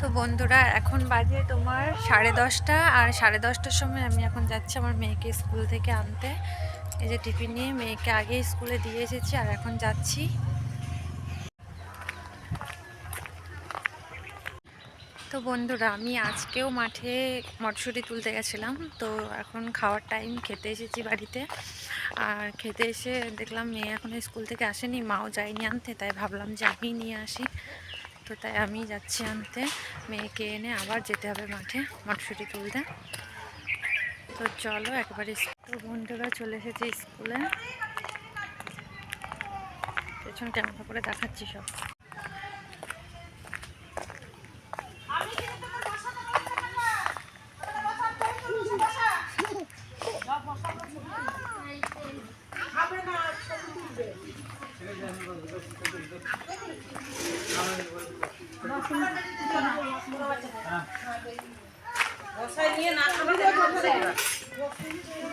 তো বন্ধুরা, এখন বাজে তোমার সাড়ে দশটা, আর সাড়ে দশটার সময় আমি এখন যাচ্ছি আমার মেয়েকে স্কুল থেকে আনতে। এই যে টিফিন নিয়ে মেয়েকে আগে স্কুলে দিয়ে এসেছি, আর এখন যাচ্ছি। তো বন্ধুরা, আমি আজকেও মাঠে মটরশুঁটি তুলতে গেছিলাম, তো এখন খাওয়ার টাইম খেতে এসেছি বাড়িতে। আর খেতে এসে দেখলাম মেয়ে এখন স্কুল থেকে আসেনি, মাও যায়নি আনতে, তাই ভাবলাম যে আমি নিয়ে আসি। তো তাই আমি যাচ্ছি আনতে। মেয়েকে এনে আবার যেতে হবে মাঠে, মটরশুঁটি তুলতে। তো চলো একবারে তো বন্ধুরা চলে এসেছি স্কুলে। পেছন ক্যামেরা করে দেখাচ্ছি সব।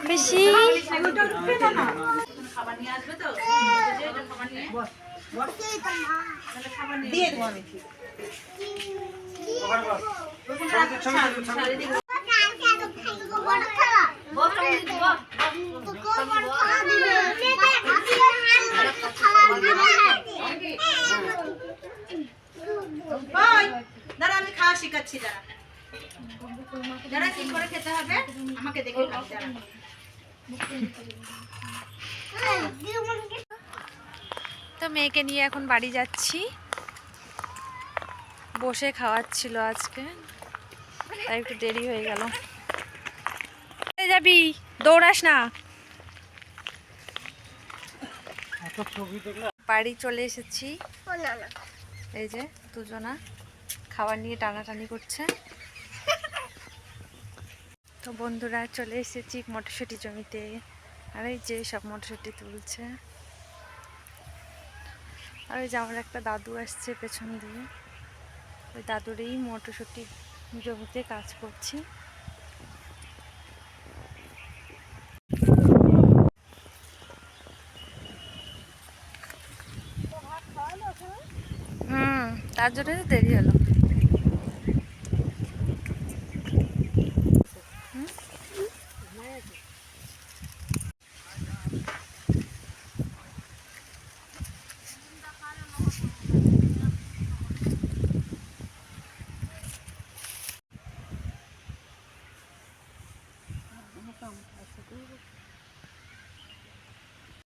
বেশি ওই, দাঁড়া আমি খাওয়া শিখাচ্ছি দাঁড়া। দাঁড়া কি করে খেতে হবে? আমাকে দেখে তো মেয়েকে নিয়ে এখন বাড়ি যাচ্ছি। বসে খাওয়াচ্ছিল আজকে। তাই একটু দেরি হয়ে গেল। যাবি? দৌড়াস না। বাড়ি চলে এসেছি। এই যে দুজনা। খাবার নিয়ে টানাটানি করছে। তো বন্ধুরা চলে এসেছি মটরশুঁটি জমিতে। আর এই যে সব মটরশুঁটি তুলছে। আর ওই যে আমার একটা দাদু আসছে পেছন দিয়ে। ওই দাদুরই মটরশুঁটি জমিতে কাজ করছি। হুম, তার জন্য দেরি হলো। welcome. I said,